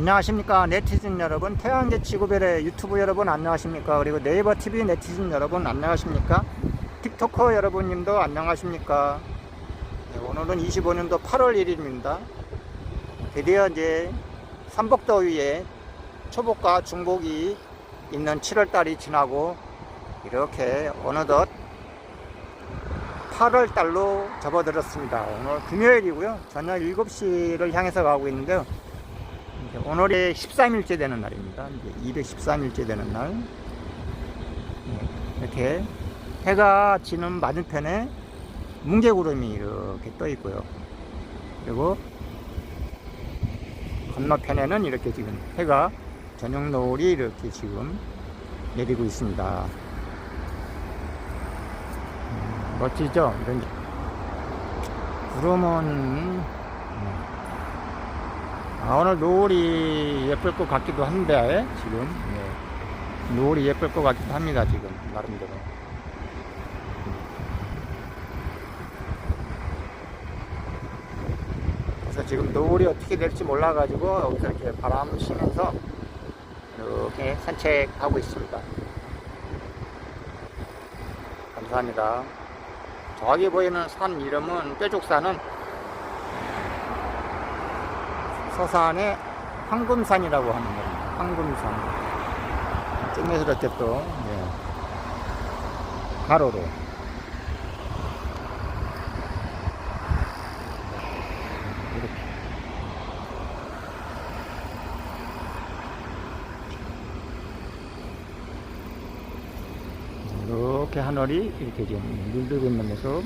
안녕하십니까 네티즌 여러분. 태양계 지구별의 유튜브 여러분 안녕하십니까? 그리고 네이버 TV 네티즌 여러분 안녕하십니까? 틱토커 여러분님도 안녕하십니까? 네, 오늘은 25년도 8월 1일입니다. 드디어 이제 삼복더위에 초복과 중복이 있는 7월달이 지나고 이렇게 어느덧 8월달로 접어들었습니다. 오늘 금요일이고요. 저녁 7시를 향해서 가고 있는데요 오늘이 13일째 되는 날입니다. 이제 213일째 되는 날. 네, 이렇게 해가 지는 맞은편에 뭉게구름이 이렇게 떠 있고요. 그리고 건너편에는 이렇게 지금 해가 저녁 노을이 이렇게 지금 내리고 있습니다. 음, 멋지죠? 이런 구름은 아, 오늘 노을이 예쁠 것 같기도 한데, 지금. 예. 노을이 예쁠 것 같기도 합니다, 지금. 나름대로. 그래서 지금 노을이 어떻게 될지 몰라가지고, 여기서 이렇게 바람 쉬면서, 이렇게 산책하고 있습니다. 감사합니다. 저기 보이는 산 이름은 뾰족산은 서산의 황금산이라고 하는 겁니다. 황금산. 쨍매스럽게 또, 네. 가로로. 이렇게. 이렇게 하늘이 이렇게 지금 물들고 있는 모습.